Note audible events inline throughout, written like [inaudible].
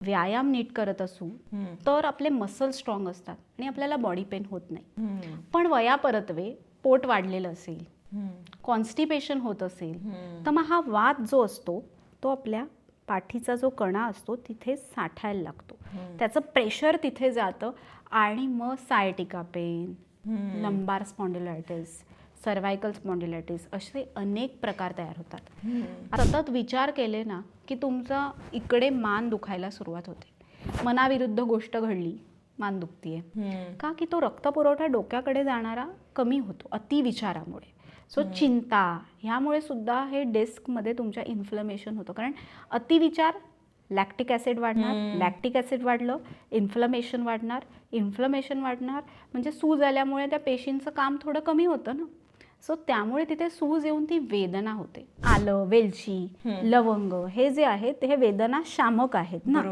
व्यायाम नीट करत असू तर आपले मसल स्ट्रॉंग असतात आणि आपल्याला बॉडी पेन होत नाही. पण वयापरत्वे पोट वाढलेलं असेल कॉन्स्टिपेशन होत असेल तर मग हा वात जो असतो तो आपल्या पाठीचा जो कणा असतो तिथे साठायला लागतो. त्याचं प्रेशर तिथे जातं आणि मग sciatica pain lumbar spondylitis cervical spondylitis असे अनेक प्रकार तयार होतात. सतत विचार केले ना की तुमचा इकडे मान दुखायला सुरुवात होते. मनाविरुद्ध गोष्ट घडली मान दुखतीये. का की तो रक्तपुरवठा डोक्याकडे जाणारा कमी होतो अतिविचारामुळे सो चिंता ह्यामुळे सुद्धा हे डेस्कमध्ये तुमच्या इन्फ्लमेशन होतं. कारण अतिविचार लॅक्टिक ॲसिड वाढणार लॅक्टिक ॲसिड वाढलं इन्फ्लमेशन वाढणार इन्फ्लमेशन वाढणार म्हणजे सूज आल्यामुळे त्या पेशींचं काम थोडं कमी होतं ना. सो त्यामुळे तिथे सूज येऊन ती वेदना होते. आलं वेलची लवंग हे जे आहेत हे वेदना शामक आहेत ना.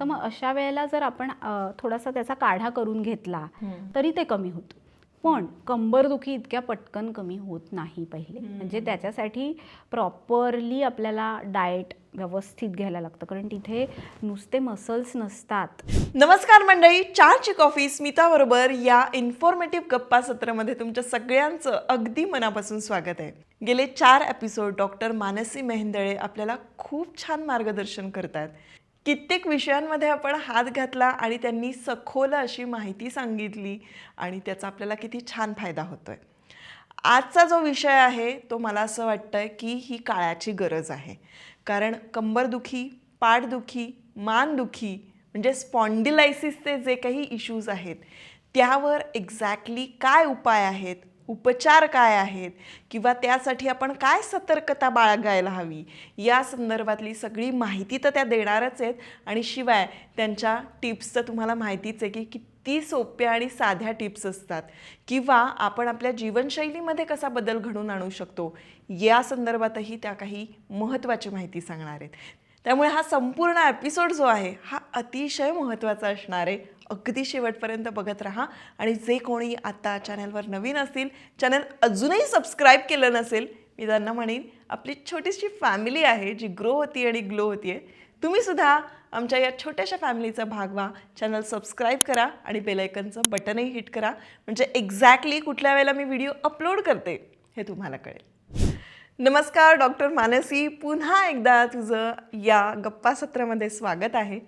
तर मग अशा वेळेला जर आपण थोडासा त्याचा काढा करून घेतला तरी ते कमी होतं. पण कंबरदुखी इतक्या पटकन कमी होत नाही पहिले. म्हणजे त्याच्यासाठी प्रॉपरली आपल्याला डाएट व्यवस्थित घ्यायला लागतं. कारण तिथे नुसते मसल्स नसतात. नमस्कार मंडळी चारची कॉफी स्मिता बरोबर या इन्फॉर्मेटिव्ह गप्पा सत्रामध्ये तुमच्या सगळ्यांचं अगदी मनापासून स्वागत आहे. गेले चार एपिसोड डॉक्टर मानसी मेहेंदळे आपल्याला खूप छान मार्गदर्शन करतात. कित्येक विषयांमध्ये आपण हात घातला आणि त्यांनी सखोल अशी माहिती सांगितली आणि त्याचा आपल्याला किती छान फायदा होतोय. आजचा जो विषय आहे तो मला असं वाटतंय की ही काळाची गरज आहे. कारण कंबरदुखी पाठदुखी मानदुखी म्हणजे स्पॉन्डिलायसिसचे जे काही इश्यूज आहेत त्यावर एक्झॅक्टली काय उपाय आहेत उपचार काय आहेत किंवा त्यासाठी आपण काय सतर्कता बाळगायला हवी या संदर्भातली सगळी माहिती तर त्या देणारच आहेत. आणि शिवाय त्यांच्या टिप्स तर तुम्हाला माहितीच आहे की किती सोप्या आणि साध्या टिप्स असतात. किंवा आपण आपल्या जीवनशैलीमध्ये कसा बदल घडून आणू शकतो या संदर्भातही त्या काही महत्त्वाची माहिती सांगणार आहेत. त्यामुळे हा संपूर्ण एपिसोड जो आहे हा अतिशय महत्त्वाचा असणार आहे. अगदी शेवटपर्यंत बघत राहा आणि जे कोणी आता चॅनलवर नवीन असतील चॅनल अजूनही सबस्क्राईब केलं नसेल मी त्यांना म्हणेन आपली छोटीशी फॅमिली आहे जी ग्रो होती आणि ग्लो होती तुम्ही सुद्धा आमच्या या छोट्याशा फॅमिलीचा भाग व्हा. चॅनल सबस्क्राईब करा आणि बेलायकनचं बटनही हिट करा. म्हणजे एक्झॅक्टली कुठल्या वेळेला मी व्हिडिओ अपलोड करते हे तुम्हाला कळेल. नमस्कार डॉक्टर मानसी. पुन्हा एकदा तुझं या गप्पा सत्रामध्ये स्वागत आहे.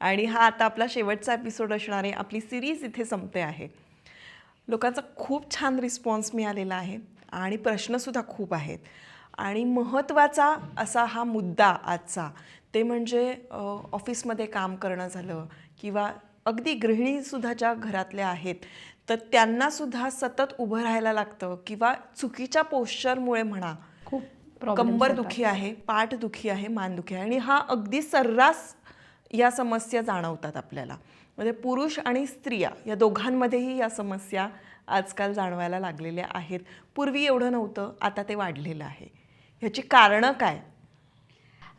आणि हा आता आपला शेवटचा एपिसोड असणार आहे. आपली सिरीज इथे संपते आहे. लोकांचा खूप छान रिस्पॉन्स मिळालेला आहे आणि प्रश्नसुद्धा खूप आहेत. आणि महत्त्वाचा असा हा मुद्दा आजचा ते म्हणजे ऑफिसमध्ये काम करणं झालं किंवा अगदी गृहिणीसुद्धा ज्या घरातल्या आहेत तर त्यांनासुद्धा सतत उभं राहायला लागतं किंवा चुकीच्या पोश्चरमुळे म्हणा. खूप कंबर. दुखी आहे पाठ दुखी आहे मान दुखी आहे आणि हा अगदी सर्रास या समस्या जाणवतात आपल्याला. म्हणजे पुरुष आणि स्त्रिया या दोघांमध्येही या समस्या आजकाल जाणवायला लागलेल्या आहेत. पूर्वी एवढं नव्हतं आता ते वाढलेलं आहे. ह्याची कारणं काय?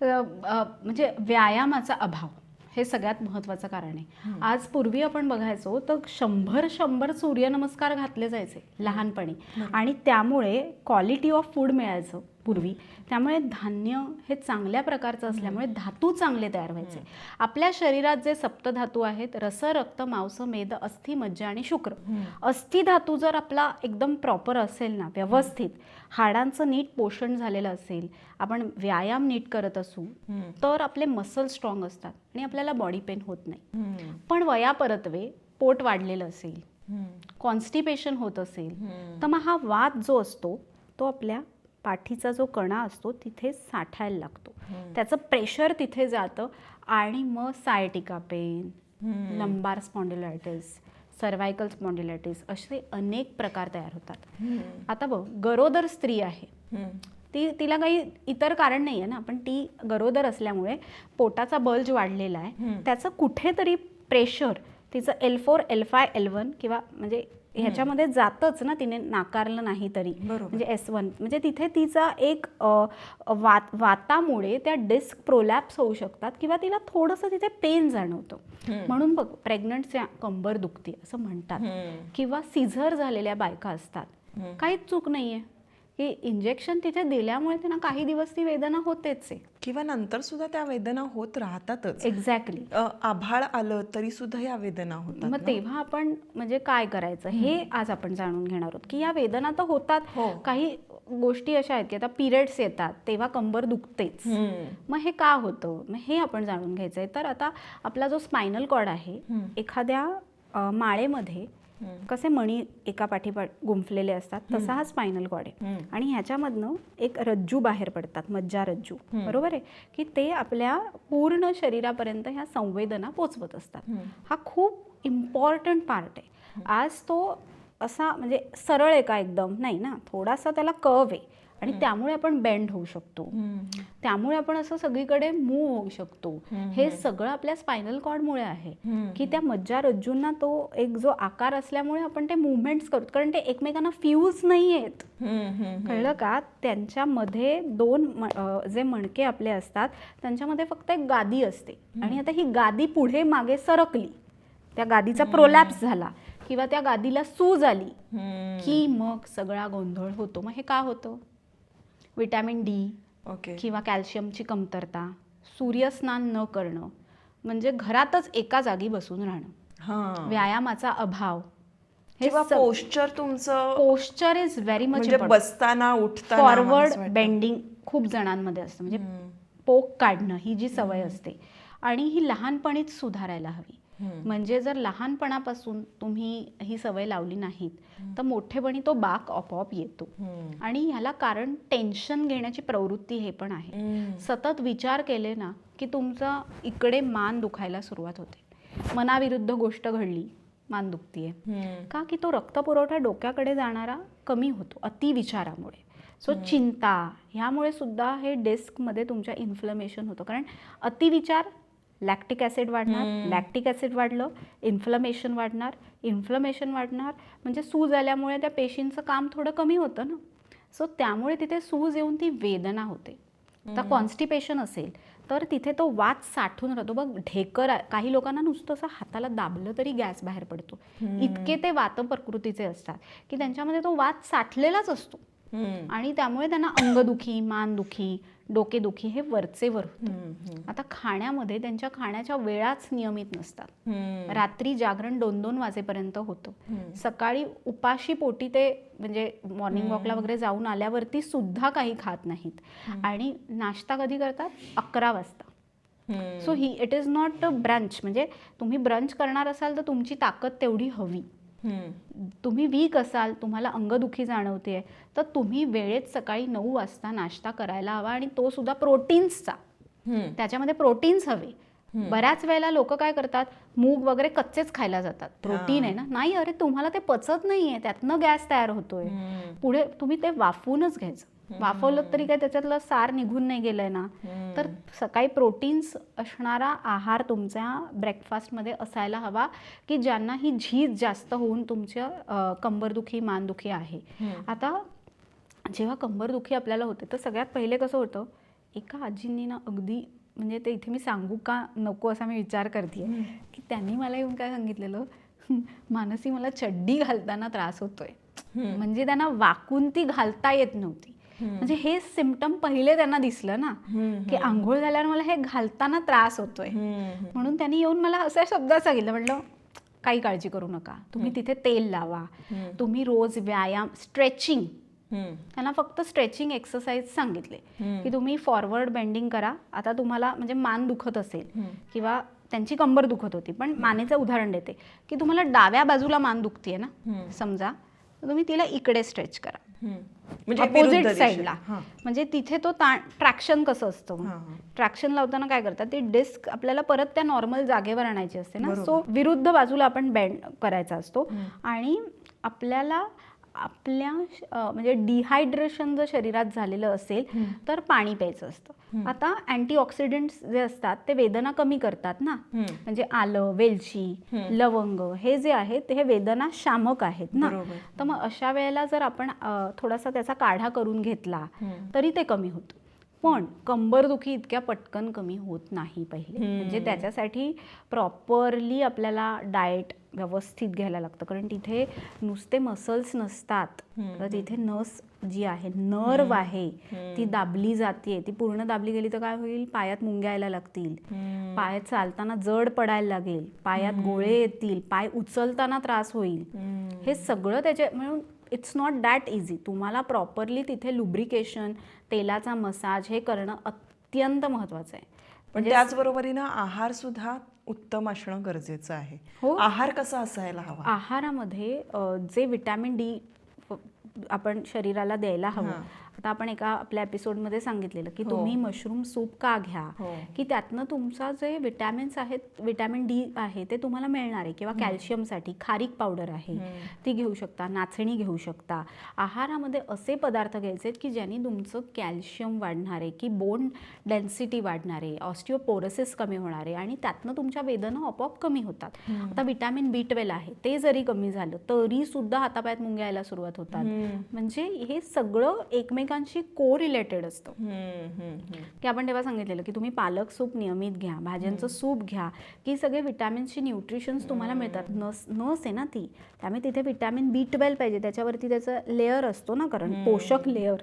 म्हणजे व्यायामाचा अभाव हे सगळ्यात महत्त्वाचं कारण आहे. आज पूर्वी आपण बघायचो तर शंभर शंभर सूर्यनमस्कार घातले जायचे लहानपणी. आणि त्यामुळे क्वालिटी ऑफ फूड मिळायचं पूर्वी. त्यामुळे धान्य हे चांगल्या प्रकारचं असल्यामुळे धातू चांगले तयार व्हायचे. आपल्या शरीरात जे सप्तधातू आहेत रस रक्त मांस मेद अस्थि मज्जा आणि शुक्र. अस्थि धातू जर आपला एकदम प्रॉपर असेल ना व्यवस्थित हाडांचं नीट पोषण झालेलं असेल आपण व्यायाम नीट करत असू तर आपले मसल स्ट्रॉंग असतात आणि आपल्याला बॉडी पेन होत नाही. पण वयापरत्वे पोट वाढलेलं असेल कॉन्स्टिपेशन होत असेल तर मग हा वात जो असतो तो आपल्या पाठीचा जो कणा असतो तिथे साठायला लागतो. त्याचं प्रेशर तिथे जातं आणि मग sciatica pain lumbar spondylitis cervical spondylitis असे अनेक प्रकार तयार होतात. आता बघ गरोदर स्त्री आहे. ती तिला काही इतर कारण नाही आहे ना पण ती गरोदर असल्यामुळे पोटाचा बल्ज वाढलेला आहे. त्याचं कुठेतरी प्रेशर तिचं L four L five L one किंवा म्हणजे ह्याच्यामध्ये जातच ना तिने नाकारलं नाही तरी. म्हणजे एस वन म्हणजे तिथे तिचा एक वात वातामुळे त्या डिस्क प्रोलॅप्स होऊ शकतात किंवा तिला थोडंसं तिथे पेन जाणवतं. म्हणून बघ प्रेग्नंटच्या कंबर दुखते असं म्हणतात. किंवा सिझर झालेल्या बायका असतात. काहीच चूक नाहीये. की इंजेक्शन तिथे दिल्यामुळे त्यांना काही दिवस ती वेदना होतेच आहे. किंवा नंतर सुद्धा त्या वेदना होत राहतातच. एक्झॅक्टली आभाळ आलं तरी सुद्धा या वेदना होतात मग तेव्हा आपण म्हणजे काय करायचं? हे आज आपण जाणून घेणार आहोत की या वेदना तर होतात. हो. काही गोष्टी अशा आहेत की आता पिरियड्स येतात तेव्हा कंबर दुखतेच. मग हे का होतं? मग हे आपण जाणून घ्यायचं आहे तर आता आपला जो स्पायनल कॉर्ड आहे एखाद्या माळेमध्ये कसे मणी एका पाठीपाठ गुंफलेले असतात तसा हा स्पायनल कॉर्ड आहे. आणि ह्याच्यामधनं एक रज्जू बाहेर पडतात मज्जा रज्जू. बरोबर आहे? की ते आपल्या पूर्ण शरीरापर्यंत ह्या संवेदना पोचवत असतात. हा खूप इम्पॉर्टंट पार्ट आहे. आज तो असा म्हणजे सरळ आहे का एकदम? नाही ना. थोडासा त्याला कव आहे. आणि त्यामुळे आपण बेंड होऊ शकतो. त्यामुळे आपण असं सगळीकडे मूव होऊ शकतो. हे सगळं आपल्या स्पायनल कॉर्डमुळे आहे. की त्या मज्जा रज्जूंना तो एक जो आकार असल्यामुळे आपण ते मुवमेंट्स करतो कारण ते एकमेकांना फ्यूज नाही आहेत. कळलं का? त्यांच्यामध्ये दोन जे मणके आपले असतात त्यांच्यामध्ये फक्त एक गादी असते. आणि आता ही गादी पुढे मागे सरकली. त्या गादीचा प्रोलॅप्स झाला. किंवा त्या गादीला सूज आली. की मग सगळा गोंधळ होतो. मग हे का होतं? Vitamin D okay. किंवा कॅल्शियमची कमतरता सूर्यस्नान न करणं म्हणजे घरातच एका जागी बसून राहणं. हा. व्यायामाचा अभाव हे पोश्चर तुमचं पोस्चर इज व्हेरी मच बसताना असं फॉरवर्ड. बेंडिंग खूप जणांमध्ये असतं. म्हणजे पोक काढणं ही जी सवय असते. आणि ही लहानपणीच सुधारायला हवी. म्हणजे जर लहानपणापासून तुम्ही ही सवय लावली नाहीत तर मोठेपणी तो बाक आपोआप येतो. आणि ह्याला कारण टेन्शन घेण्याची प्रवृत्ती हे पण आहे. सतत विचार केले ना की तुमचा इकडे मान दुखायला सुरुवात होते. मनाविरुद्ध गोष्ट घडली मान दुखतीये. का की तो रक्तपुरवठा डोक्याकडे जाणारा कमी होतो अतिविचारामुळे सो चिंता ह्यामुळे सुद्धा हे डेस्कमध्ये तुमच्या इन्फ्लमेशन होतं. कारण अतिविचार लॅक्टिक ॲसिड वाढणार लॅक्टिक ॲसिड वाढलं इन्फ्लमेशन वाढणार इन्फ्लमेशन वाढणार. म्हणजे सूज आल्यामुळे त्या पेशींचं काम थोडं कमी होतं ना. सो त्यामुळे तिथे सूज येऊन ती वेदना होते. आता कॉन्स्टिपेशन असेल तर तिथे तो वात साठून राहतो. बघ ढेकर. काही लोकांना नुसतं असं हाताला दाबलं तरी गॅस बाहेर पडतो. इतके ते वात प्रकृतीचे असतात की त्यांच्यामध्ये तो वात साठलेलाच असतो. आणि त्यामुळे त्यांना अंगदुखी मानदुखी डोकेदुखी हे वरचेवर होतं. हम्म. आता खाण्यामध्ये त्यांच्या खाण्याच्या वेळाच नियमित नसतात. रात्री जागरण दोन दोन वाजेपर्यंत होतं. सकाळी उपाशी पोटी ते म्हणजे मॉर्निंग वॉकला वगैरे जाऊन आल्यावरती सुद्धा काही खात नाहीत. आणि नाश्ता कधी करतात? अकरा वाजता. So he it is not a brunch म्हणजे तुम्ही ब्रंच करणार असाल तर तुमची ताकद तेवढी हवी. तुम्ही वीक असाल तुम्हाला अंगदुखी जाणवते तर तुम्ही वेळेत सकाळी नऊ वाजता नाश्ता करायला हवा आणि तो सुद्धा प्रोटीन्सचा. त्याच्यामध्ये प्रोटीन्स हवे. बऱ्याच वेळेला लोक काय करतात मूग वगैरे कच्चेच खायला जातात. प्रोटीन आहे ना? नाही अरे तुम्हाला ते पचत नाहीये त्यातनं गॅस तयार होतोय. पुढे तुम्ही ते वाफवूनच घ्यायचं. वाफवलं तरी काय त्याच्यातलं सार निघून नाही गेलंय ना. तर सकाळी प्रोटीन्स असणारा आहार तुमच्या ब्रेकफास्टमध्ये असायला हवा की ज्यांना ही झीज जास्त होऊन तुमच्या कंबरदुखी मानदुखी आहे. आता जेव्हा कंबरदुखी आपल्याला होते तर सगळ्यात पहिले कसं होतं एका आजींनी ना अगदी म्हणजे ते इथे मी सांगू का नको असा मी विचार करते की त्यांनी मला येऊन काय सांगितलेलं [laughs] मानसी मला चड्डी घालताना त्रास होतोय. म्हणजे त्यांना वाकून ती घालता येत नव्हती. म्हणजे हे सिमटम पहिले त्यांना दिसलं ना की आंघोळ झाल्यावर मला हे घालताना त्रास होतोय. म्हणून त्यांनी येऊन मला अशा शब्दात सांगितलं म्हटलं काही काळजी करू नका. तुम्ही तिथे तेल लावा. तुम्ही रोज व्यायाम स्ट्रेचिंग. त्यांना फक्त स्ट्रेचिंग एक्सरसाइज सांगितले की तुम्ही फॉरवर्ड बेंडिंग करा. आता तुम्हाला म्हणजे मान दुखत असेल किंवा त्यांची कंबर दुखत होती पण मानेचं उदाहरण देते की तुम्हाला डाव्या बाजूला मान दुखतीये ना समजा. तर तुम्ही तिला इकडे स्ट्रेच करा. म्हणजे अपोजिट. साईडला. म्हणजे तिथे तो ट्रॅक्शन कसं असतं. ट्रॅक्शन लावताना काय करतात ती डिस्क आपल्याला परत त्या नॉर्मल जागेवर आणायची असते ना सो विरुद्ध बाजूला आपण बेंड करायचा असतो आणि आपल्याला आपल्या म्हणजे डिहायड्रेशन जर शरीरात झालेलं असेल तर पाणी प्यायचं असतं. आता अँटीऑक्सिडंट्स जे असतात ते वेदना कमी करतात ना. म्हणजे आलं वेलची लवंग हे जे आहेत ते हे वेदना शामक आहेत ना. तर मग अशा वेळेला जर आपण थोडासा त्याचा काढा करून घेतला तरी ते कमी होतं. पण कंबरदुखी इतक्या पटकन कमी होत नाही पहिले. म्हणजे त्याच्यासाठी प्रॉपरली आपल्याला डाएट व्यवस्थित घ्यायला लागतं. कारण तिथे नुसते मसल्स नसतात. तर तिथे नस जी आहे नर्व आहे ती दाबली जाते ती पूर्ण दाबली गेली तर काय होईल? पायात मुंग्या यायला लागतील. पायात चालताना जड पडायला लागेल. पायात गोळे येतील. पाय उचलताना त्रास होईल. हे सगळं त्याचे म्हणून इट्स नॉट दॅट इझी. तुम्हाला प्रॉपरली तिथे लुब्रिकेशन तेलाचा मसाज हे करणं अत्यंत महत्वाचं आहे. पण त्याचबरोबरीनं आहार सुद्धा उत्तम असणं गरजेचं आहे. हो. आहार कसा असायला हवा? आहारामध्ये जे विटॅमिन डी आपण शरीराला द्यायला हवं आता आपण एका आपल्या एपिसोडमध्ये सांगितलेलं की तुम्ही मशरूम सूप का घ्या? हो. की त्यातनं तुमचा जे विटॅमिन्स आहेत विटॅमिन डी आहे ते तुम्हाला मिळणार आहे. किंवा कॅल्शियमसाठी खारीक पावडर आहे ती घेऊ शकता नाचणी घेऊ शकता. आहारामध्ये असे पदार्थ घ्यायचे आहेत की ज्यांनी तुमचं कॅल्शियम वाढणार आहे की बोन डेन्सिटी वाढणार आहे ऑस्टिओपोरोसिस कमी होणार आहे आणि त्यातनं तुमच्या वेदना आपोआप कमी होतात. आता विटॅमिन बी ट्वेल्व आहे ते जरी कमी झालं तरी सुद्धा हातापायात मुंग्या यायला सुरुवात होतात. म्हणजे हे सगळं एकमेकांशी को रिलेटेड असतं की आपण तेव्हा सांगितलेलं की तुम्ही पालक सूप नियमित घ्या भाज्यांचं सूप घ्या की सगळे विटॅमिन्सची न्यूट्रिशन्स तुम्हाला मिळतात. नस नस आहे ना ती त्यामुळे तिथे विटॅमिन बी ट्वेल्व पाहिजे त्याच्यावरती त्याचा लेअर असतो ना कारण पोषक लेअर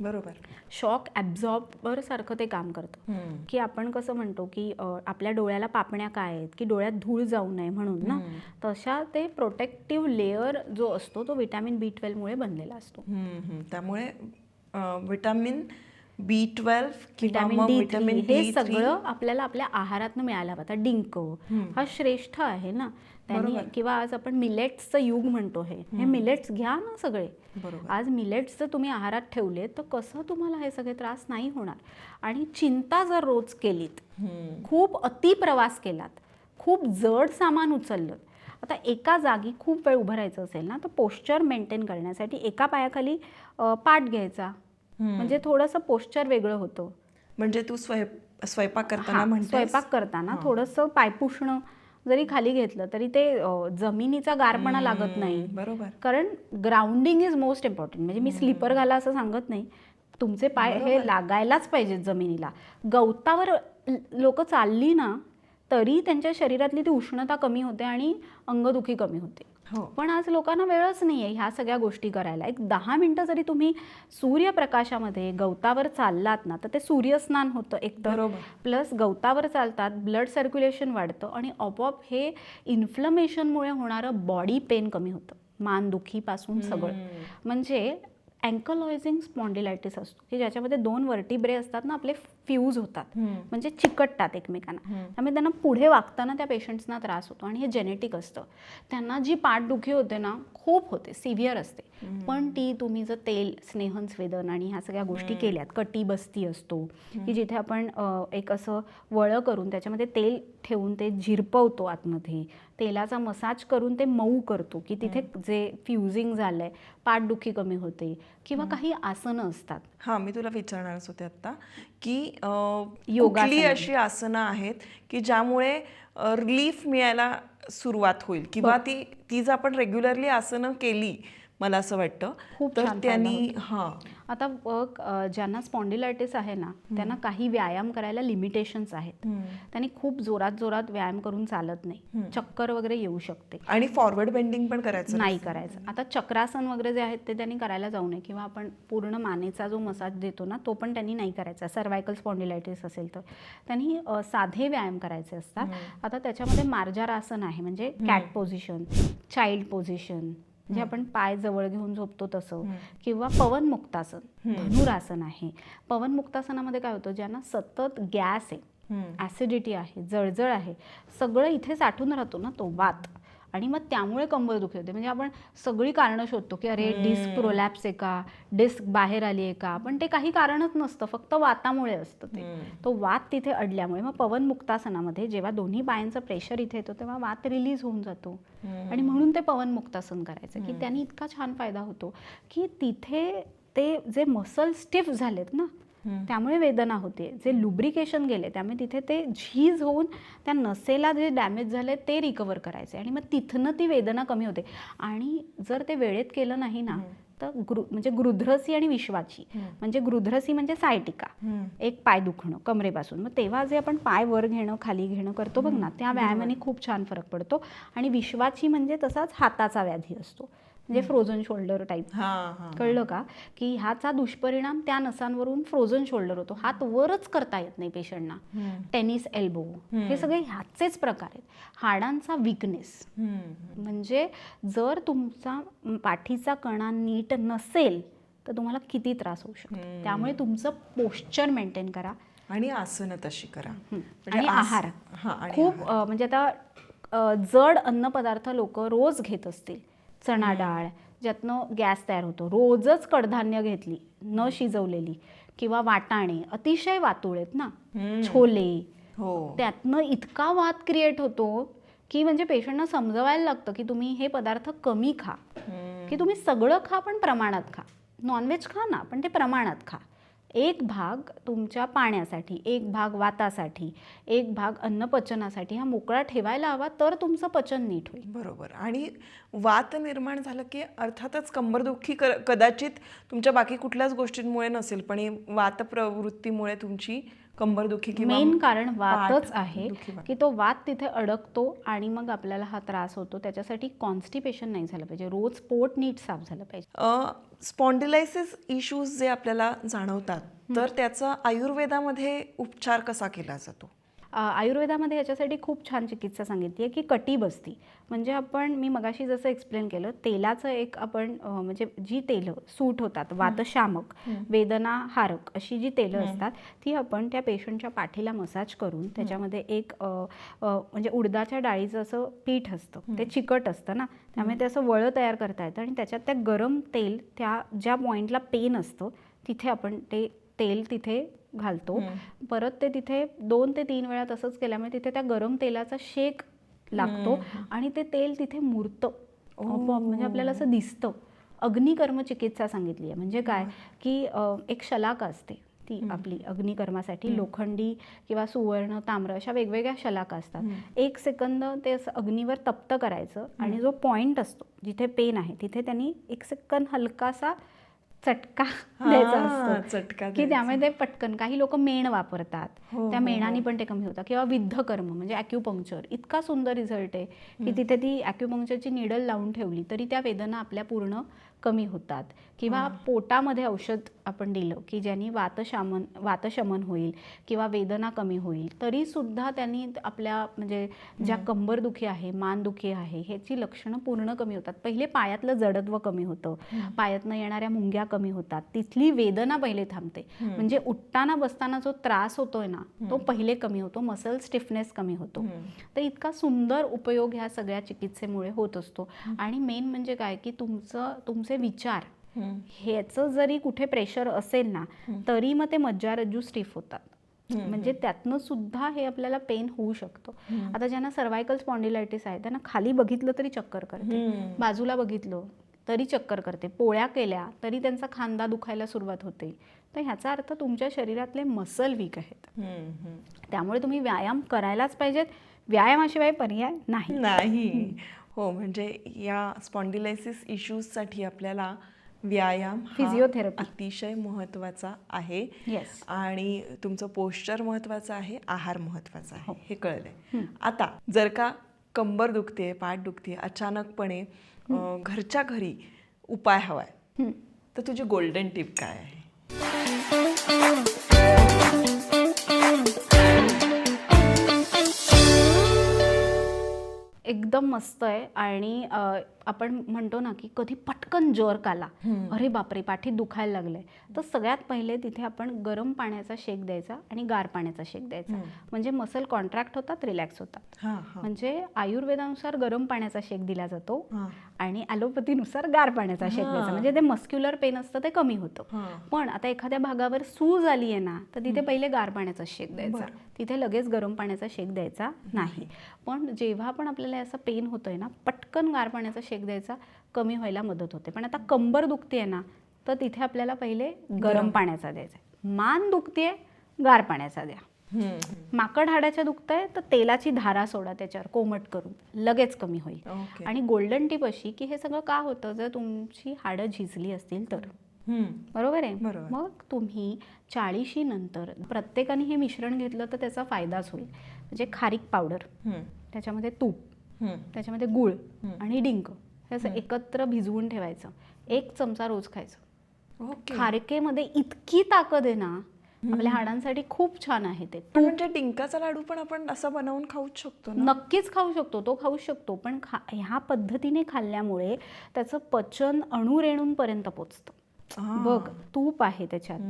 बरोबर. शॉक ॲब्झॉर्बर सारखं ते काम करतं. की आपण कसं म्हणतो की आपल्या डोळ्याला पापण्या काय आहेत की डोळ्यात धूळ जाऊ नये म्हणून ना तशा ते प्रोटेक्टिव्ह लेअर जो असतो तो विटॅमिन बी ट्वेल्वमुळे बनलेला असतो. त्यामुळे vitamin B twelve vitamin D हे सगळं आपल्याला आपल्या आहारातनं मिळायला हवं आता डिंक हा श्रेष्ठ आहे ना. त्यांनी किंवा आज आपण मिलेट्सचं युग म्हणतो हे. हे मिलेट्स घ्या ना सगळे. आज मिलेट्स जर तुम्ही आहारात ठेवले तर कसं तुम्हाला हे सगळे त्रास नाही होणार? आणि चिंता जर रोज केलीत खूप अति प्रवास केलात खूप जड सामान उचललं आता एका जागी खूप वेळ उभं राहायचं असेल ना तर पोश्चर मेंटेन करण्यासाठी एका पायाखाली पाठ घ्यायचा म्हणजे थोडंसं पोश्चर वेगळं होतं. म्हणजे तू स्वयं स्वयंपाक करताना हा, म्हणते स्वयंपाक करताना थोडंसं पायपुसणं जरी खाली घेतलं तरी ते अ, जमिनीचा गारपणा लागत नाही. बरोबर. कारण ग्राउंडिंग इज मोस्ट इम्पॉर्टंट म्हणजे मी स्लीपर घाला असं सांगत नाही. तुमचे पाय हे लागायलाच पाहिजेत जमिनीला. गवतावर लोक चालली ना तरी त्यांच्या शरीरातली ती उष्णता कमी होते आणि अंगदुखी कमी होते. हो. पण आज लोकांना वेळच नाही आहे ह्या सगळ्या गोष्टी करायला. एक दहा मिनटं जरी तुम्ही सूर्यप्रकाशामध्ये गवतावर चाललात ना तर ते सूर्यस्नान होतं एकदम. बरोबर. प्लस गवतावर चालतात ब्लड सर्क्युलेशन वाढतं आणि आपोआप हे इन्फ्लमेशनमुळे होणारं बॉडी पेन कमी होतं. मानदुखीपासून सगळं. म्हणजे अँकलॉयझिंग स्पॉन्डिलायटिस असतो की ज्याच्यामध्ये दोन वर्टिब्रे असतात ना आपले फ्यूज होतात म्हणजे चिकटतात एकमेकांना. त्यामुळे त्यांना पुढे वागताना त्या पेशंट्सना त्रास होतो आणि हे जेनेटिक असतं. त्यांना जी पाठदुखी होते ना खूप होते सिव्हिअर असते. पण ती तुम्ही जर तेल स्नेहन आणि ह्या सगळ्या गोष्टी केल्यात कटी बस्ती असतो की जिथे आपण एक असं वळं करून त्याच्यामध्ये तेल ठेवून ते झिरपवतो आतमध्ये. तेलाचा मसाज करून ते मऊ करतो की तिथे जे फ्युजिंग झालंय पाठदुखी कमी होते किंवा काही आसनं असतात. हा मी तुला विचारणारच होते आता की. कुठली अशी आसनं आहेत की ज्यामुळे रिलीफ मिळायला सुरुवात होईल? किंवा ती ती जर आपण रेग्युलरली आसनं केली मला असं वाटतं. खूप तर त्यांनी हा. आता ज्यांना स्पॉन्डिलायटिस आहे ना त्यांना काही व्यायाम करायला लिमिटेशन्स आहेत. त्यांनी खूप जोरात जोरात व्यायाम करून चालत नाही. चक्कर वगैरे येऊ शकते. आणि फॉरवर्ड बेंडिंग पण करायचं नाही करायचं. आता चक्रासन वगैरे जे आहेत ते त्यांनी करायला जाऊ नये किंवा आपण पूर्ण मानेचा जो मसाज देतो ना तो पण त्यांनी नाही करायचा. सर्वायकल स्पॉन्डिलायटिस असेल तर. त्यांनी साधे व्यायाम करायचे असतात. आता त्याच्यामध्ये मार्जारासन आहे म्हणजे कॅट पोझिशन चाइल्ड पोझिशन म्हणजे आपण पाय जवळ घेऊन झोपतो तसं किंवा पवन मुक्तासन धनुरासन आहे. पवन मुक्तासनामध्ये काय होतं ज्यांना सतत गॅस आहे ॲसिडिटी आहे जळजळ आहे सगळं इथे साठून राहतो ना तो वात. आणि मग त्यामुळे कंबर दुखी होते. म्हणजे आपण सगळी कारणं शोधतो की अरे डिस्क प्रोलॅप्स आहे का? डिस्क बाहेर आली आहे का? पण ते काही कारणच नसतं. फक्त वातामुळे असतं ते. तो वात तिथे अडल्यामुळे मग पवन मुक्तासनामध्ये जेव्हा दोन्ही पायांचं प्रेशर इथे येतो तेव्हा वात रिलीज होऊन जातो. आणि म्हणून ते पवन मुक्तासन करायचं की त्यांनी इतका छान फायदा होतो की तिथे ते जे मसल स्टिफ झालेत ना त्यामुळे वेदना होते. जे लुब्रिकेशन गेले त्यामुळे तिथे ते झीज होऊन त्या नसेला जे डॅमेज झाले ते रिकवर करायचे. आणि मग तिथनं ती वेदना कमी होते. आणि जर ते वेळेत केलं नाही ना तर गृ म्हणजे गृध्रसी आणि विश्वाची. म्हणजे गृध्रसी म्हणजे सायटिका. एक पाय दुखणं कमरेपासून. मग तेव्हा जे आपण पाय वर घेणं खाली घेणं करतो बघ ना त्या व्यायामाने खूप छान फरक पडतो. आणि विश्वाची म्हणजे तसाच हाताचा व्याधी असतो. म्हणजे फ्रोझन शोल्डर टाईप कळलं का? की ह्याचा दुष्परिणाम त्या नसांवरून फ्रोझन शोल्डर होतो. हात वरच करता येत नाही पेशंटना. टेनिस एल्बो हे सगळे ह्याचेच प्रकार आहेत. हाडांचा विकनेस. म्हणजे जर तुमचा पाठीचा कणा नीट नसेल तर तुम्हाला किती त्रास होऊ शकतो. त्यामुळे तुमचं पोश्चर मेंटेन करा. आणि आसनं तशी करा. म्हणजे आणि आस- आहार. हा खूप म्हणजे आता जड अन्नपदार्थ लोक रोज घेत असतील. चणा डाळ ज्यातनं गॅस तयार होतो. रोजच कडधान्य घेतली न शिजवलेली किंवा वाटाणे अतिशय वातुळ आहेत ना. छोले. हो. त्यातनं इतका वाद क्रिएट होतो की म्हणजे पेशंटना समजवायला लागतं की तुम्ही हे पदार्थ कमी खा. की तुम्ही सगळं खा पण प्रमाणात खा. नॉनव्हेज खा ना पण ते प्रमाणात खा. एक भाग तुमच्या पाण्यासाठी एक भाग वातासाठी एक भाग अन्नपचनासाठी हा मोकळा ठेवायला हवा तर तुमचं पचन नीट होईल. बरोबर. आणि वात निर्माण झालं की अर्थातच कंबरदुखी क- कदाचित तुमच्या बाकी कुठल्याच गोष्टींमुळे नसेल पण हे वात प्रवृत्तीमुळे तुमची कंबरदुखी मेन कारण वातच आहे. की तो वात तिथे अडकतो आणि मग आपल्याला हा त्रास होतो. त्याच्यासाठी कॉन्स्टिपेशन नाही झालं पाहिजे. रोज पोट नीट साफ झालं पाहिजे. स्पॉन्डिलायसिस इश्यूज जे आपल्याला जाणवतात तर त्याचा आयुर्वेदामध्ये उपचार कसा केला जातो? आयुर्वेदामध्ये याच्यासाठी खूप छान चिकित्सा सांगितली आहे की कटी बसती. म्हणजे आपण मी मगाशी जसं एक्सप्लेन केलं तेलाचं एक आपण म्हणजे जी तेलं सूट होतात वातशामक वेदना हारक अशी जी तेलं असतात ती आपण त्या पेशंटच्या पाठीला मसाज करून त्याच्यामध्ये एक म्हणजे उडदाच्या डाळीचं असं पीठ असतं ते चिकट असतं ना त्यामुळे ते असं वळं तयार करता येतं आणि त्याच्यात त्या गरम तेल त्या ज्या पॉईंटला पेन असतं तिथे आपण ते तेल तिथे घालतो. परत ते तिथे दोन ते तीन वेळा तसंच केल्यामुळे तिथे त्या गरम तेलाचा शेक लागतो आणि ते तेल तिथे मुरतं. म्हणजे आपल्याला असं दिसतं. अग्निकर्म चिकित्सा सांगितली आहे. म्हणजे काय? की एक शलाका असते ती आपली अग्निकर्मासाठी. लोखंडी किंवा सुवर्ण ताम्र अशा वेगवेगळ्या शलाका असतात. एक सेकंद ते असं अग्नीवर तप्त करायचं आणि जो पॉइंट असतो जिथे पेन आहे तिथे त्यांनी एक सेकंद हलकासा चटका द्यायचा हा, असतो. चटका की त्यामुळे ते पटकन काही लोक मेण वापरतात. हो, त्या हो, मेणाने पण ते कमी होतं. किंवा विद्धकर्म म्हणजे अॅक्युपंक्चर इतका सुंदर रिझल्ट आहे की तिथे ती अॅक्युपंक्चरची निडल लावून ठेवली तरी त्या वेदना आपल्या पूर्ण कमी होतात. किंवा पोटामध्ये औषध आपण दिलं की ज्यांनी वातशामन वातशमन होईल किंवा वेदना कमी होईल तरी सुद्धा त्यांनी आपल्या म्हणजे ज्या कंबरदुखी आहे मानदुखी आहे ह्याची लक्षणं पूर्ण कमी होतात. पहिले पायातलं जडत्व कमी होतं. पायातनं येणाऱ्या मुंग्या कमी होतात. तिथली वेदना पहिले थांबते. म्हणजे उठताना बसताना जो त्रास होतोय ना तो पहिले कमी होतो. मसल स्टिफनेस कमी होतो. तर इतका सुंदर उपयोग ह्या सगळ्या चिकित्सेमुळे होत असतो. आणि मेन म्हणजे काय की तुमचं तुमचे विचार. ह्याचं जरी कुठे प्रेशर असेल ना तरी मग ते मज्जारज्जू स्टिफ होतात. म्हणजे त्यातनं सुद्धा हे आपल्याला पेन होऊ शकतो. आता ज्यांना सर्वायकल स्पॉन्डिलायटिस आहे त्यांना खाली बघितलं तरी चक्कर करते. बाजूला बघितलं तरी चक्कर करते. पोळ्या केल्या तरी त्यांचा खांदा दुखायला सुरुवात होते. तर ह्याचा अर्थ तुमच्या शरीरातले मसल वीक आहेत. त्यामुळे तुम्ही व्यायाम करायलाच पाहिजेत. व्यायामाशिवाय पर्याय नाही. हो म्हणजे या स्पॉन्डिलायसिस इश्यूजसाठी आपल्याला व्यायाम हा फिजिओथेरपी. अतिशय महत्त्वाचा आहे. येस आणि तुमचं पोश्चर महत्वाचं आहे आहार महत्त्वाचा हो. आहे हे. कळलंय. आता जर का कंबर दुखते पाठ दुखते अचानकपणे घरच्या घरी उपाय हवाय तर तुझी गोल्डन टिप काय आहे? एकदम मस्त आहे. आणि आपण म्हणतो ना की कधी पटकन जर्क आला अरे बापरे पाठीत दुखायला लागलंय. तर सगळ्यात पहिले तिथे आपण गरम पाण्याचा शेक द्यायचा आणि गार पाण्याचा शेक द्यायचा. म्हणजे मसल कॉन्ट्रॅक्ट होतात रिलॅक्स होतात. म्हणजे आयुर्वेदानुसार गरम पाण्याचा शेक दिला जातो. आणि ॲलोपॅथीनुसार गार पाण्याचा शेक द्यायचा. म्हणजे ते मस्क्युलर पेन असतं ते कमी होतं. पण आता एखाद्या भागावर सूज आली आहे ना तर तिथे पहिले गार पाण्याचा शेक द्यायचा. तिथे लगेच गरम पाण्याचा शेक द्यायचा नाही. पण जेव्हा पण आपल्याला असं पेन होतंय ना पटकन गार पाण्याचा शेक द्यायचा कमी व्हायला मदत होते. पण आता कंबर दुखते ना तर तिथे आपल्याला पहिले गरम पाण्याचा द्यायचा मान दुखते गार पाण्याचा द्या. माकड हाडाच्या दुखतंय तर तेलाची धारा सोडा त्याच्यावर कोमट करून. लगेच कमी होईल. आणि गोल्डन टिप अशी की हे सगळं का होतं? जर तुमची हाडं झिजली असतील तर. बरोबर आहे. मग तुम्ही चाळीशी नंतर प्रत्येकाने हे मिश्रण घेतलं तर त्याचा फायदाच होईल. म्हणजे खारीक पावडर. त्याच्यामध्ये तूप. त्याच्यामध्ये गुळ. आणि डिंक. हे असं एकत्र भिजवून ठेवायचं. एक चमचा रोज खायचं. ओके. खारकेमध्ये इतकी ताकद आहे ना आपल्या हाडांसाठी खूप छान आहे ते. म्हणजे डिंकाचा लाडू पण आपण असा बनवून खाऊच शकतो ना? नक्कीच खाऊ शकतो तो खाऊ शकतो. पण खा ह्या पद्धतीने खाल्ल्यामुळे त्याचं पचन अणुरेणूंपर्यंत पोचतं. बघ तूप आहे त्याच्यात.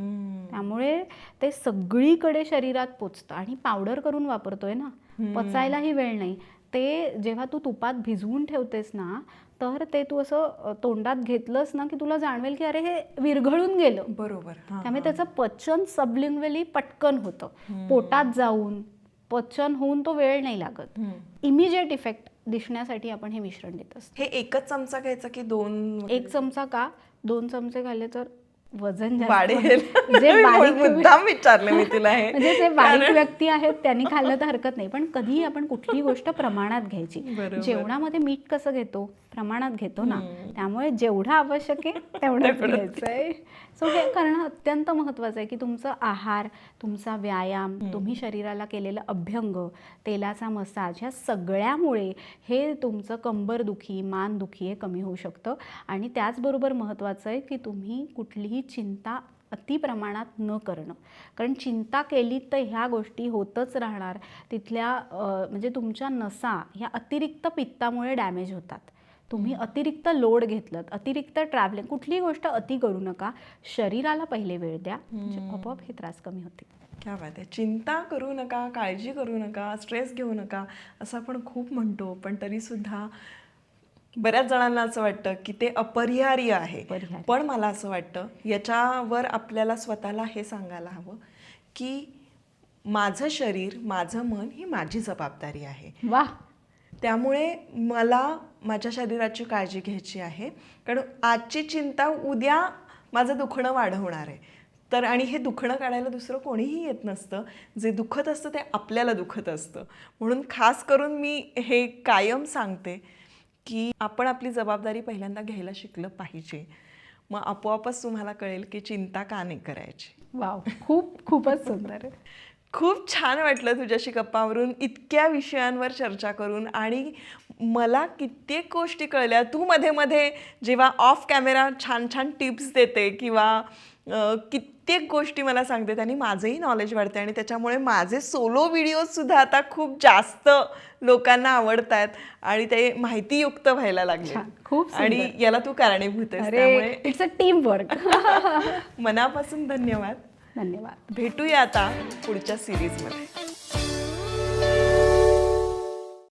त्यामुळे ते सगळीकडे शरीरात पोचतं. आणि पावडर करून वापरतोय ना पचायलाही वेळ नाही. ते जेव्हा तू तुपात भिजवून ठेवतेस ना तर ते तू असं तोंडात घेतलंस ना की तुला जाणवेल की अरे हे विरघळून गेलं. बरोबर. हा, त्यामुळे. त्याचं पचन सबलिंगवेली पटकन होतं. पोटात जाऊन पचन होऊन तो वेळ नाही लागत. इमिजिएट इफेक्ट दिसण्यासाठी आपण हे मिश्रण देत असतो. हे एकच चमचा घ्यायचा की दोन? एक चमचा का? दोन चमचे खाल्ले तर वजन वाढेल. [laughs] जे बारीक मुद्दाम विचारलं मी तुला हे. [laughs] म्हणजे जे बारीक व्यक्ती आहेत त्यांनी खाल्लं तर हरकत नाही. पण कधीही आपण कुठलीही गोष्ट प्रमाणात घ्यायची. जेवणामध्ये मीठ कसं घेतो? प्रमाणात घेतो ना. त्यामुळे जेवढं आवश्यक आहे तेवढंच घ्यायचंय सो हे करणं अत्यंत महत्वाचं आहे की तुमचं आहार तुमचा व्यायाम तुम्ही शरीराला केलेलं अभ्यंग तेलाचा मसाज ह्या सगळ्यामुळे हे तुमचं कंबरदुखी मानदुखी हे कमी होऊ शकतं. आणि त्याचबरोबर महत्त्वाचं आहे की तुम्ही कुठलीही चिंता अति प्रमाणात न करणं. कारण चिंता केली तर ह्या गोष्टी होतच राहणार. तिथल्या म्हणजे तुमच्या नसा ह्या अतिरिक्त पित्तामुळे डॅमेज होतात. तुम्ही अतिरिक्त लोड घेतलं अतिरिक्त ट्रॅव्हलिंग कुठलीही गोष्ट अति करू नका. शरीराला पहिले वेळ द्या. म्हणजे आपोआप हे त्रास कमी होतील. क्या बात आहे. चिंता करू नका काळजी करू नका स्ट्रेस घेऊ नका असं आपण खूप म्हणतो. पण तरी सुद्धा बऱ्याच जणांना असं वाटतं की ते अपरिहार्य आहे. अपरिहार्य. पण मला असं वाटतं याच्यावर आपल्याला स्वतःला हे सांगायला हवं की माझं शरीर माझं मन ही माझी जबाबदारी आहे. वा. त्यामुळे मला माझ्या शरीराची काळजी घ्यायची आहे. कारण आजची चिंता उद्या माझं दुखणं वाढवणार आहे. तर आणि हे दुखणं काढायला दुसरं कोणीही येत नसतं. जे दुखत असतं ते आपल्याला दुखत असतं. म्हणून खास करून मी हे कायम सांगते की आपण आपली जबाबदारी पहिल्यांदा घ्यायला शिकलं पाहिजे. मग आपोआपच तुम्हाला कळेल की चिंता का नाही करायची. वाव खूप खूपच सुंदर. आहे खूप छान वाटलं तुझ्याशी गप्पावरून इतक्या विषयांवर चर्चा करून आणि मला कित्येक गोष्टी कळल्या. तू मध्ये मध्ये जेव्हा ऑफ कॅमेरा छान छान टिप्स देते किंवा कित्येक गोष्टी मला सांगते त्यांनी माझंही नॉलेज वाढते आणि त्याच्यामुळे माझे सोलो व्हिडिओजसुद्धा आता खूप जास्त लोकांना आवडत आहेत आणि ते माहितीयुक्त व्हायला लागले. खूप. आणि याला तू कारणीभूत त्यामुळे इट्स अ टीम वर्क मनापासून धन्यवाद धन्यवाद भेटूया आता पुढच्या सिरीजमध्ये